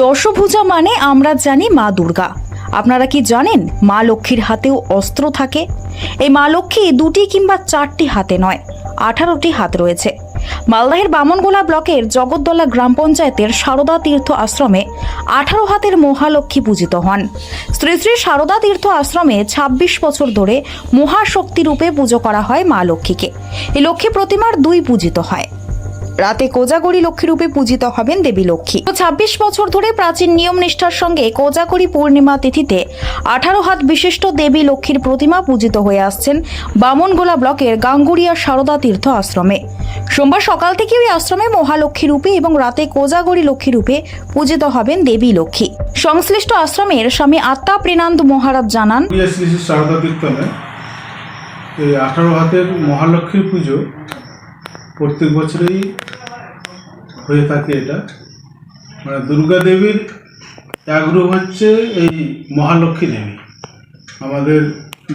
দশভুজা মানে আমরা জানি মা দুর্গা। আপনারা কি জানেন মা লক্ষ্মীর হাতেও অস্ত্র থাকে? এই মা লক্ষ্মী দুটি কিংবা চারটি হাতে নয়, আঠারোটি হাত রয়েছে। মালদাহের বামনগোলা ব্লকের জগদ্দলা গ্রাম পঞ্চায়েতের সারদা তীর্থ আশ্রমে আঠারো হাতের মহালক্ষ্মী পূজিত হন। শ্রী শ্রী সারদা তীর্থ আশ্রমে ২৬ বছর ধরে মহাশক্তি রূপে পুজো করা হয় মা লক্ষ্মীকে। এই লক্ষ্মী প্রতিমার দুই পূজিত হয়। রাতে কোজাগরি লক্ষ্মী রূপে পূজিত হবেন দেবী লক্ষ্মী। ছাব্বিশ বছর ধরে প্রাচীন নিয়ম নিষ্ঠার সঙ্গে কোজাগরি পূর্ণিমা তিথিতে আঠারো হাত বিশিষ্ট দেবী লক্ষ্মীর প্রতিমা পূজিত হয়ে আসছেন বামনগোলা ব্লকের গাঙ্গুড়িয়া সারদা তীর্থ আশ্রমে। সোমবার সকাল থেকে ওই আশ্রমে মহালক্ষ্মী রূপে এবং রাতে কোজাগরি লক্ষ্মী রূপে পূজিত হবেন দেবী লক্ষ্মী। সংশ্লিষ্ট আশ্রমের স্বামী আত্মা প্রেনান্দ মহারাজ জানান এই আঠারো হাতের মহালক্ষ্মীর পুজো প্রত্যেক বছরেই হয়ে থাকে এটা। মানে দুর্গা দেবীর এক রূপ হচ্ছে এই মহালক্ষ্মী দেবী। আমাদের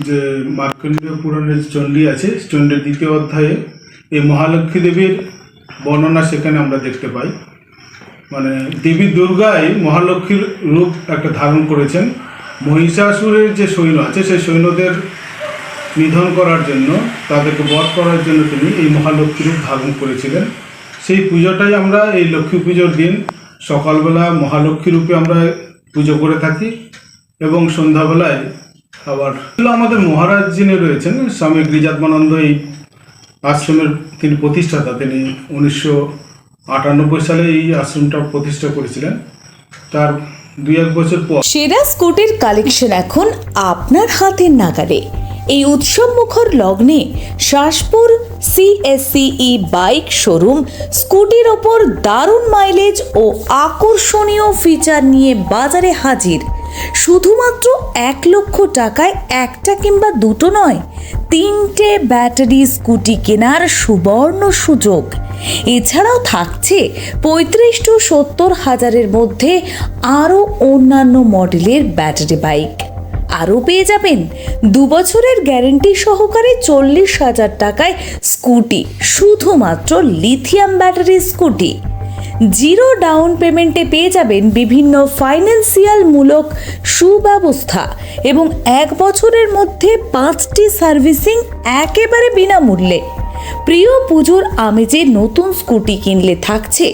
যে মার্কণ্ডীয় পুরাণের চণ্ডী আছে, চণ্ডীর দ্বিতীয় অধ্যায়ে, এই মহালক্ষ্মী দেবীর বর্ণনা সেখানে আমরা দেখতে পাই। মানে দেবী দুর্গাই মহালক্ষ্মীর রূপ একটা ধারণ করেছেন। মহিষাসুরের যে সৈন্য আছে, সেই সৈন্যদের নিধন করার জন্য, তাদেরকে বধ করার জন্য তিনি এই মহালক্ষ্মী রূপ ধারণ করেছিলেন। সেই পুজোটাই আমরা, এই লক্ষ্মী পুজোর দিন সকালবেলা মহালক্ষ্মী রূপে আমরা পুজো করে থাকি এবং সন্ধ্যাবেলায় আবার আমাদের মহারাজ যিনি রয়েছেন, স্বামী গিরিজাত্মানন্দ এই আশ্রমের তিনি প্রতিষ্ঠাতা। তিনি উনিশশো আটানব্বই সালে এই আশ্রমটা প্রতিষ্ঠা করেছিলেন। তার দুই এক বছর পর সেরা স্কুটির কালেকশন এখন আপনার হাতের নাগারে। এই উৎসব মুখর লগ্নে শাসপুর সিএসসিই বাইক শোরুম, স্কুটির ওপর দারুণ মাইলেজ ও আকর্ষণীয় ফিচার নিয়ে বাজারে হাজির। শুধুমাত্র এক লক্ষ টাকায় একটা কিংবা দুটো নয়, তিনটে ব্যাটারি স্কুটি কেনার সুবর্ণ সুযোগ। এছাড়াও থাকছে পঁয়ত্রিশ টু সত্তর হাজারের মধ্যে আরও অন্যান্য মডেলের ব্যাটারি বাইক। আরও পেয়ে যাবেন দু বছরের গ্যারেন্টি সহকারে চল্লিশ হাজার টাকায় স্কুটি, শুধুমাত্র lithium battery scooty. Zero down পেমেন্টে পেয়ে যাবেন বিভিন্ন ফাইন্যান্সিয়াল মূলক সুব্যবস্থা এবং এক বছরের মধ্যে পাঁচটি সার্ভিসিং একেবারে বিনামূল্যে। প্রিয় পুজোর আমেজে নতুন স্কুটি কিনলে থাকছে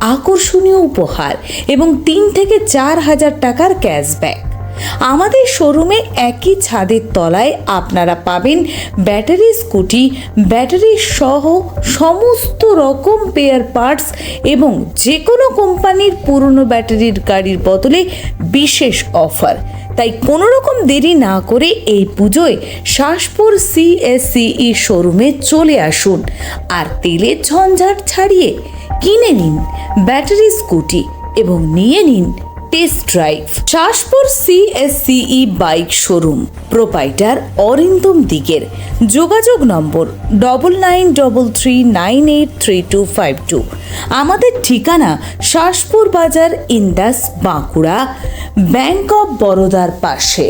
আকর্ষণীয় উপহার এবং তিন থেকে চার হাজার টাকার ক্যাশব্যাক। আমাদের শোরুমে একই ছাদের তলায় আপনারা পাবেন ব্যাটারি স্কুটি, ব্যাটারি সহ সমস্ত রকম পেয়ার পার্টস এবং যে কোনো কোম্পানির পুরনো ব্যাটারির গাড়ির বদলে বিশেষ অফার তাই কোনো রকম দেরি না করে এই পুজোয় শাসপুর সিএসসিই শোরুমে চলে আসুন আর তেলের ঝঞ্ঝাট ছাড়িয়ে কিনে নিন ব্যাটারি স্কুটি এবং নিয়ে নিন test drive Shaspur CSCE bike showroom, proprietor Arindam দিগের। যোগাযোগ নম্বর double nine double three nine eight three two five two আমাদের ঠিকানা শাসপুর বাজার, ইন্দাস, বাঁকুড়া, ব্যাংক অফ বরোদার পাশে।